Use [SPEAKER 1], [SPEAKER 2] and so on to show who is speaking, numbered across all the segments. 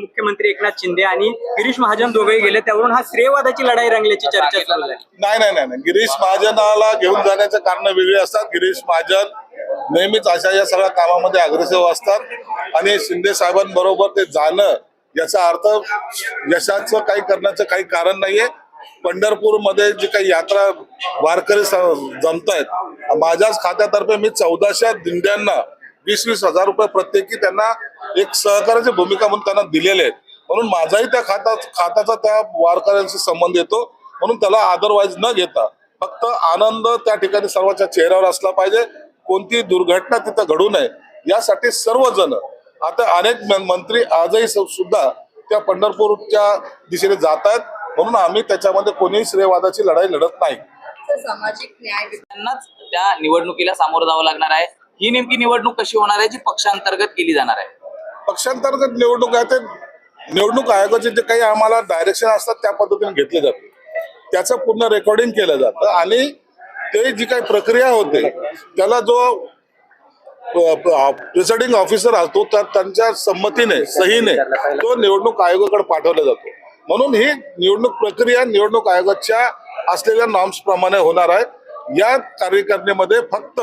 [SPEAKER 1] मुख्यमंत्री एकनाथ शिंदे आणि गिरीश महाजन दोघेही गेले. त्यावरून हा श्रेयवादाची लढाई रंगल्याची चर्चा सुरू झाली.
[SPEAKER 2] नाही नाही नाही नाही. गिरीश महाजनाला घेऊन जाण्याचे कारण वेगळे असतात. गिरीश महाजन नेहमीच अशा या सगळ्या कामामध्ये अग्रेसिव्ह असतात. आणि शिंदे साहेबांबरोबर ते जाणं याचा अर्थ यशाचं काही करण्याचं काही कारण नाहीये. पंढरपूरमध्ये जी काही यात्रा वारकरी जमत आहेत माझ्याच खात्यातर्फे मी चौदाशे दिंड्यांना वीस वीस हजार रुपये प्रत्येकी त्यांना एक सहकार्याची भूमिका म्हणून त्यांना दिलेले आहेत म्हणून माझाही त्या खाता खात्याचा त्या वारकऱ्यांशी संबंध येतो. म्हणून त्याला अदरवाईज न घेता फक्त आनंद त्या ठिकाणी सर्वांच्या चेहऱ्यावर असला पाहिजे. कोणती दुर्घटना तिथं घडू नये. यासाठी सर्वजण आता अनेक मंत्री आजही सुद्धा त्या पंढरपूरच्या दिशेने जात आहेत. म्हणून आम्ही त्याच्यामध्ये कोणीही श्रेयवादाची लढाई लढत नाही.
[SPEAKER 3] सामाजिक न्याय
[SPEAKER 4] त्यांनाच त्या निवडणुकीला सामोरं जावं लागणार आहे. ही नेमकी निवडणूक कशी होणार आहे जी पक्षांतर्गत केली जाणार आहे?
[SPEAKER 2] पक्षांतर्गत निवडणूक आहे ते निवडणूक आयोगाचे जे काही आम्हाला डायरेक्शन असतात त्या पद्धतीने घेतले जाते. त्याचं पूर्ण रेकॉर्डिंग केलं जातं आणि ते जी काही प्रक्रिया होते त्याला जो प्रिसाइडिंग ऑफिसर असतो तर त्यांच्या संमतीने सहीने तो निवडणूक आयोगाकडे पाठवला जातो. म्हणून ही निवडणूक प्रक्रिया निवडणूक आयोगाच्या असलेल्या नॉर्म्स प्रमाणे होणार आहे. या कार्यकारिणीमध्ये फक्त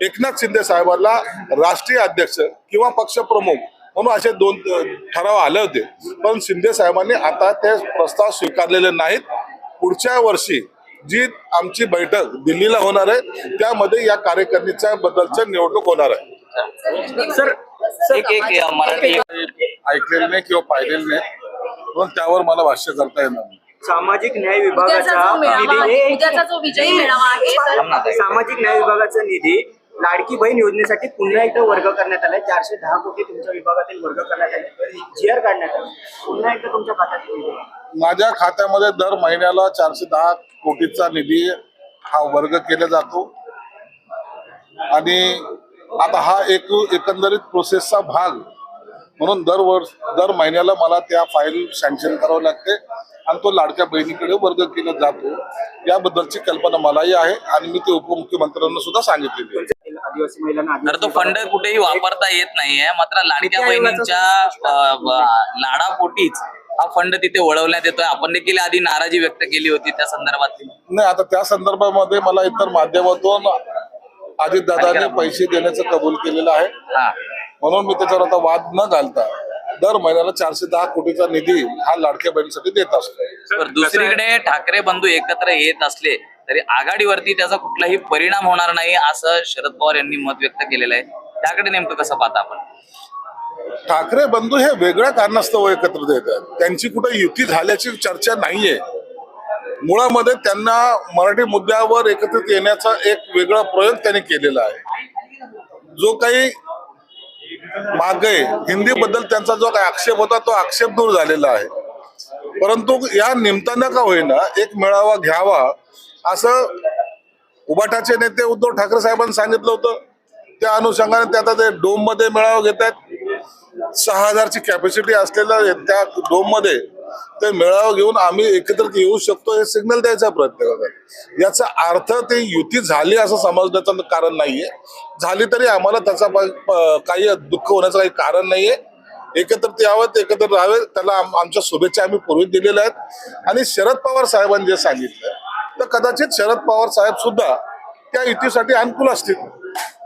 [SPEAKER 2] एकनाथ शिंदे साहेबांना राष्ट्रीय अध्यक्ष किंवा पक्षप्रमुख म्हणून असे दोन ठराव आले होते. पण शिंदे साहेबांनी आता ते प्रस्ताव स्वीकारलेले नाहीत. पुढच्या वर्षी जी आमची बैठक दिल्लीला होणार आहे त्यामध्ये या कार्यकारिणीच्या बद्दलचं निवडणूक होणार आहे.
[SPEAKER 1] सर
[SPEAKER 4] एक एक अं, मराठी
[SPEAKER 2] ऐकलेले नाही किंवा पाहिलेले नाही पण त्यावर मला भाष्य करता येणार नाही.
[SPEAKER 1] सामाजिक न्याय
[SPEAKER 3] उद्याचा जो मेळावा
[SPEAKER 1] विभागाच्या
[SPEAKER 3] उद्याचा जो विजयी मेळावा आहे तर
[SPEAKER 4] थांब ना ताई.
[SPEAKER 1] सामाजिक न्याय विभागाचा निधी लाडकी बहीण योजनेसाठी पुन्हा एकदा वर्ग करण्यात आलाय. चारशे दहा कोटी तुमच्या विभागातील वर्ग करण्यात आले. जीआर काढण्यात आले. पुन्हा एकदा तुमच्या खात्यात
[SPEAKER 2] माझ्या खात्यामध्ये दर महिन्याला चारशे दहा कोटीचा निधी हा वर्ग केला जातो. आणि आता हा एक एकंदरीत प्रोसेसचा भाग. म्हणून दर वर्ष दर महिन्याला मला त्या फाईल सँक्शन करावं लागते आणि तो लाडक्या बहिणीकडे वर्ग केला जातो. याबद्दलची कल्पना मलाही आहे आणि मी ते उपमुख्यमंत्र्यांना सुद्धा सांगितलेली आहे.
[SPEAKER 1] आदिवासी महिलांना
[SPEAKER 4] तर तो फंड कुठेही वापरता येत नाहीये. मात्र लाडक्या बहिणींच्या लाडापोटीच हा फंड तिथे वळवण्यात येतोय. आपण देखील आधी नाराजी व्यक्त केली होती त्या संदर्भात.
[SPEAKER 2] नाही आता त्या संदर्भामध्ये मला इतर माध्यमातून अजितदादाने पैसे देण्याचं कबूल केलेलं आहे.
[SPEAKER 4] हा.
[SPEAKER 2] म्हणून मी त्याच्यावर आता वाद न घालता दर महिन्याला चारशे दहा कोटीचा निधी हा लाडक्या बहिणीसाठी देत असतो.
[SPEAKER 4] तर दुसरीकडे ठाकरे बंधू एकत्र येत असले तरी आघाडीवरती त्याचा कुठलाही परिणाम होणार नाही असं शरद पवार यांनी मत व्यक्त केलेलं आहे. त्याकडे नेमकं कसं पाहता आपण?
[SPEAKER 2] ठाकरे बंधू हे वेगळ्या कारणास्तव एकत्र येतात. त्यांची कुठे युती झाल्याची चर्चा नाहीये. मुळामध्ये त्यांना मराठी मुद्द्यावर एकत्रित येण्याचा एक वेगळा प्रयोग त्यांनी केलेला आहे. जो काही मागे हिंदी बद्दल त्यांचा जो काही आक्षेप होता तो आक्षेप दूर झालेला आहे. परंतु या निमताना का होईना एक मेळावा घ्यावा असं उबाटाचे नेते उद्धव ठाकरे साहेबांनी सांगितलं होतं. त्या अनुषंगाने ते आता ते डोममध्ये मेळावा घेत आहेत. सहा हजारची कॅपॅसिटी असलेल्या त्या डोममध्ये ते मेळावा घेऊन आम्ही एकत्रित येऊ शकतो हे सिग्नल द्यायचा प्रयत्न करतात याचा अर्थ ते युती झाली असं समजण्याचं कारण नाहीये. झाली तरी आम्हाला त्याचा काही दुःख होण्याचं काही कारण नाहीये. एकत्रित यावं एकत्र राहावे त्याला आमच्या शुभेच्छा आम्ही पूर्वी दिलेल्या आहेत. आणि शरद पवार साहेबांनी जे सांगितलं तर कदाचित शरद पवार साहेब सुद्धा त्या युतीसाठी अनुकूल असतील.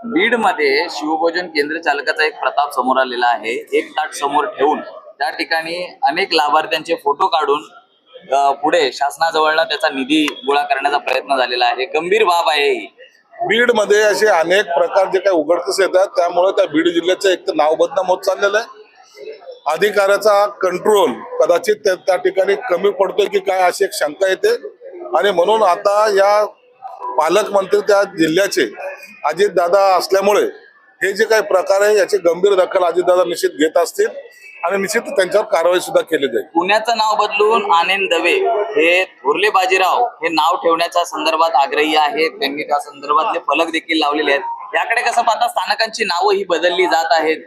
[SPEAKER 4] बीडमध्ये शिवभोजन केंद्र चालकाचा एक प्रताप समोर आलेला आहे. एक ताट समोर ठेवून त्या ठिकाणी अनेक लाभार्थ्यांचे फोटो काढून अं, पुढे शासनाजवळनं त्याचा निधी गोळा करण्याचा प्रयत्न झालेला आहे. गंभीर बाब आहे ही.
[SPEAKER 2] बीडमध्ये असे अनेक प्रकार जे काही उघडकीस येतात त्यामुळे त्या बीड जिल्ह्याचं एक तर नाव बदनाम होत चाललेलं आहे. अधिकाऱ्याचा कंट्रोल कदाचित त्या त्या ठिकाणी कमी पडतोय की काय अशी एक शंका येते. आणि म्हणून आता या पालकमंत्री त्या जिल्ह्याचे अजितदादा असल्यामुळे हे जे काही प्रकार आहे याची गंभीर दखल अजितदादा निश्चित घेत असतील आणि निश्चित त्यांच्यावर कारवाई सुद्धा केली जाईल.
[SPEAKER 4] पुण्याचं नाव बदलून आनंद दवे हे थोरले बाजीराव हे नाव ठेवण्याच्या संदर्भात आग्रही आहेत. त्यांनी त्या संदर्भातले फलक देखील लावलेले आहेत. याकडे कसं पाहता स्थानकांची नावं ही बदलली जात आहेत.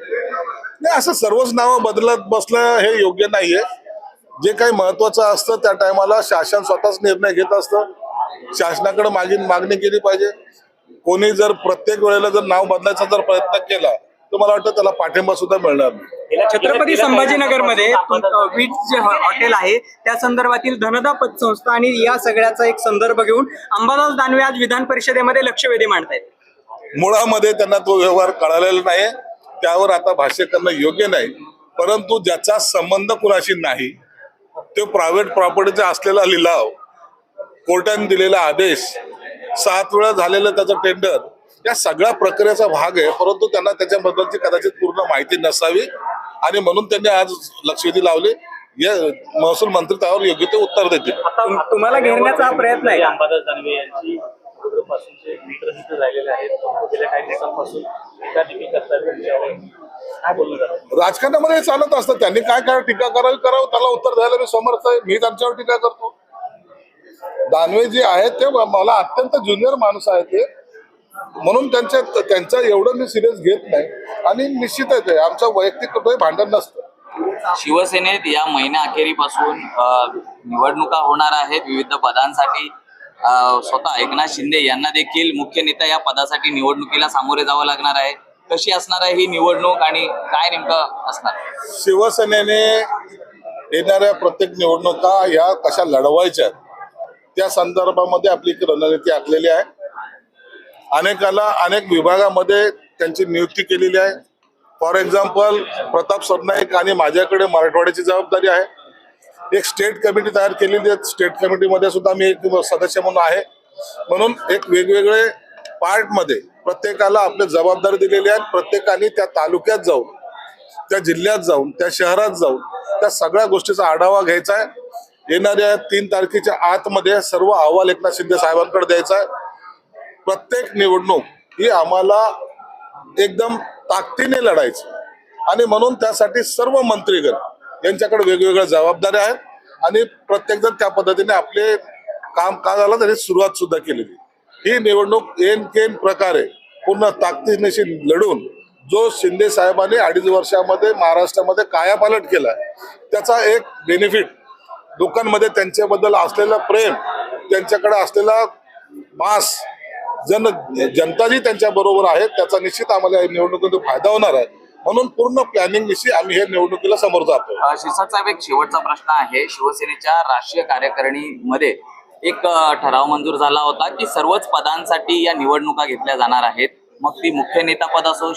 [SPEAKER 2] नाही असं सर्वच नावं बदलत बसलं हे योग्य नाहीये. जे काही महत्वाचं असतं त्या टायमाला शासन स्वतःच निर्णय घेत असतं. शासनाकडे मागील मागणी केली पाहिजे. कोणी जर प्रत्येक वेळेला जर नाव बदलायचा जर प्रयत्न केला तर मला वाटतं त्याला पाठिंबा सुद्धा मिळणार नाही.
[SPEAKER 5] छत्रपती संभाजीनगरमध्ये तुम- वीट जे हॉटेल आहे त्या संदर्भातील धनदा पतसंस्था आणि या सगळ्याचा एक संदर्भ घेऊन अंबादास दानवे आज विधान परिषदेमध्ये लक्षवेधी मांडतायत.
[SPEAKER 2] मुळामध्ये त्यांना तो व्यवहार कळालेला नाही त्यावर आता भाष्य करणं योग्य नाही. परंतु ज्याचा संबंध कुणाशी नाही तो प्रायव्हेट प्रॉपर्टीचा असलेला लिलाव कोर्टाने दिलेला आदेश सात वेळा झालेलं त्याचं टेंडर या सगळ्या प्रक्रियेचा भाग आहे. परंतु त्यांना त्याच्याबद्दलची कदाचित पूर्ण माहिती नसावी. आणि म्हणून त्यांनी आज लक्षवेधी लावले. या महसूल मंत्री त्यावर योग्य ते उत्तर देतील.
[SPEAKER 5] तुम- तुम्हाला घेरण्याचा हा प्रयत्न आहे
[SPEAKER 6] मित्र तिथे झालेले आहेत. गेल्या काही दिवसांपासून एकाधिकी करतात त्यांच्यावर. काय बोललं जातं
[SPEAKER 2] राजकारणामध्ये हे चालत असतं. त्यांनी काय काय टीका करावी करावं त्याला उत्तर द्यायला मी समर्थ आहे. मी त्यांच्यावर टीका करतो. दानवे जे आहेत ते. मला अत्यंत ज्युनियर माणूस आहे ते. म्हणून त्यांच्या त्यांचं एवढं मी सिरियस घेत नाही. आणि निश्चितच आहे आमचं वैयक्तिक कुठंही भांडण नसतं.
[SPEAKER 4] शिवसेनेत या महिन्या अखेरीपासून निवडणुका होणार आहेत. विविध पदांसाठी स्वतः एकनाथ शिंदे यांना देखील मुख्य नेता या पदासाठी निवडणुकीला सामोरे जावं लागणार आहे. कशी असणार आहे ही निवडणूक आणि काय नेमकं असणार?
[SPEAKER 2] शिवसेनेने येणाऱ्या प्रत्येक निवडणुका या कशा लढवायच्या त्या संदर्भामध्ये आपली एक रणनीती आखलेली आहे. अनेकाला अनेक विभागामध्ये त्यांची नियुक्ती केलेली आहे. फॉर एक्झाम्पल प्रताप सरनाईक आणि माझ्याकडे मराठवाड्याची जबाबदारी आहे. एक स्टेट कमिटी तयार केलेली आहे. स्टेट कमिटीमध्ये सुद्धा मी एक सदस्य म्हणून आहे. म्हणून एक वेगवेगळे पार्टमध्ये प्रत्येकाला आपली जबाबदारी दिलेली आहे. प्रत्येकाने त्या तालुक्यात जाऊन त्या जिल्ह्यात जाऊन त्या शहरात जाऊन त्या सगळ्या गोष्टीचा आढावा घ्यायचा आहे. येणाऱ्या तीन तारखेच्या आतमध्ये सर्व अहवाल एकनाथ शिंदे साहेबांकडे द्यायचा आहे. प्रत्येक निवडणूक ही आम्हाला एकदम ताकदीने लढायची. आणि म्हणून त्यासाठी सर्व मंत्रीगण यांच्याकडे वेगवेगळ्या जबाबदाऱ्या आहेत आणि प्रत्येकजण त्या पद्धतीने आपले काम कामाला त्यांनी सुरुवात सुद्धा केलेली. ही निवडणूक एन केन प्रकारे पूर्ण ताकदीनेशी लढून जो शिंदे साहेबांनी अडीच वर्षामध्ये महाराष्ट्रामध्ये कायापालट केला त्याचा एक बेनिफिट लोकांमध्ये त्यांच्याबद्दल असलेलं प्रेम त्यांच्याकडे असलेला मास जन जनता जी त्यांच्या बरोबर आहे त्याचा निश्चित आम्हाला या निवडणुकीत फायदा होणार आहे. म्हणून पूर्ण प्लॅनिंग विषयी आम्ही हे निवडणुकीला समोर जातो
[SPEAKER 4] अ, शिरसाट साहेब एक शेवटचा प्रश्न आहे. शिवसेनेच्या राष्ट्रीय कार्यकारिणीमध्ये एक ठराव मंजूर झाला होता की सर्वच पदांसाठी या निवडणुका घेतल्या जाणार आहेत. मग ती मुख्य नेता पद असो